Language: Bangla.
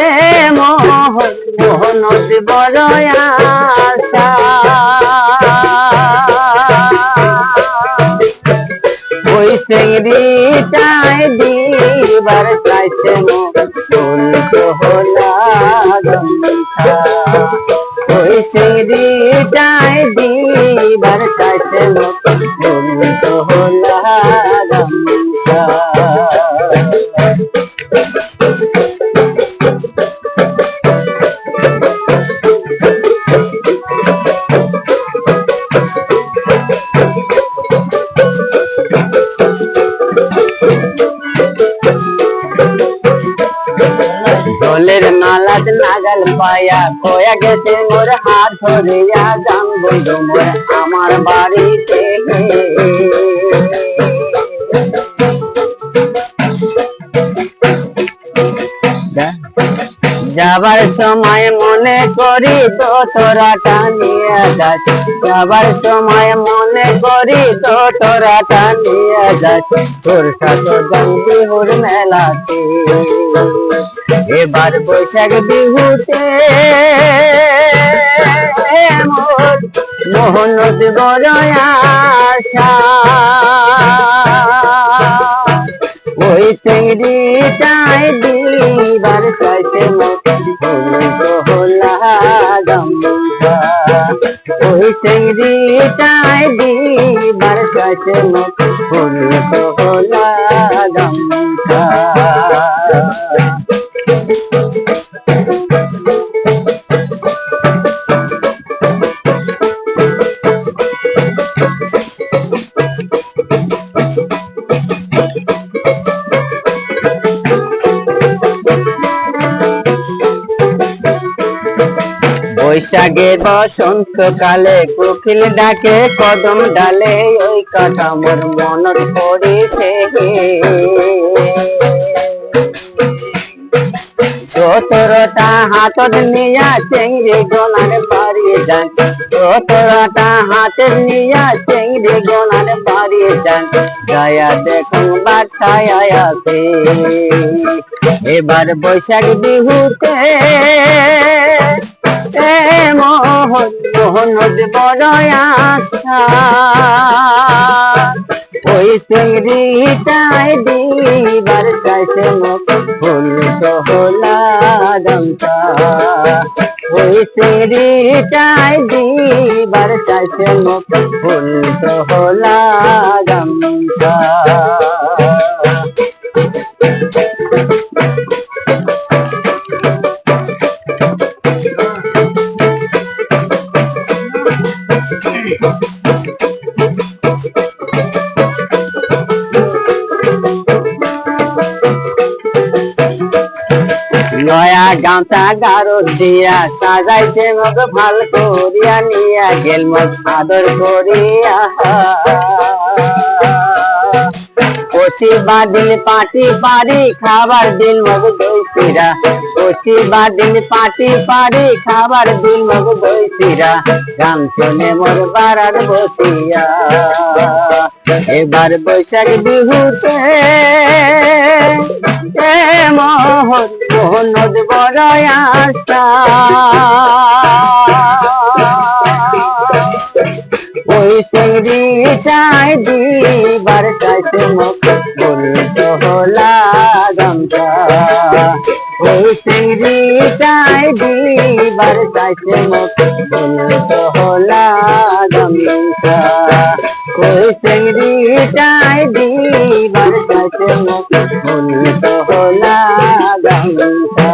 এ মোহন বড় আশা। ওই চিংড়িটাই দিবার চাইছে হলা ঢোলের মালাত নাগাল পায়া, কয়া গেছে মোর হাত ধরিয়া যান বন্ধু মোর আমার বাড়িতে। যাবার সময় মনে করি তো তোরা টানিয়া যাচ যাবার সময় মনে করি তো তোরা টানিয়া যাচ তোর সাথে গান বিহুর মেলাতে। এবার বৈশাখ বিহুতে মোহন আশা ওই চিংড়িটাই দিবার চাইছে হলা গামছা ওই চিংড়িটাই দিবার চাইছে হলা গামছা বৈশাখে বসন্ত কালে কোকিল ডাকে কদম ডালে ওই কথা মোর মনত পড়িছে তোরটা হাতত নিয়া চেংড়ি গোনার বাড়ি যান। তোরটা হাতের নিয়া চেংড়ি গোনার বাড়ি যান। গায়া দেখুন বাচ্চায় আছে। এবার বৈশাখ বিহুতে মোহন মোহন বড় আশা। ওই চিংড়িটাই দিবার চাইছে মুখ ফুল হলা গামছা ওই চিংড়িটাই দিবার চাইছে মুখ ফুল হলা গামছা নয়া গামছা গারো দিয়া সাজাইছে মগ ভালো করিয়া নিয়া গেল মগ আদর করিয়া কষি বাদিন পাটি পারি, খাবার দিল মগ সিরা কষি বাদিন পাটি পারি, খাবার দিল মগ সিরা গান শুনে মোর বারার বসিয়া। এবার বৈশাখ বিহুতে মোহন মোহন বড় আশা। ওই চিংড়ি চাই দিবার চাইছে মুখ বলতো হলা গামছা ওই চিংড়ি চাই দিবার চাইছে মুখ বলতো হলা গামছা ওই চিংড়ি চাই দিবার চাইছে মুখ বলতো হলা গামছা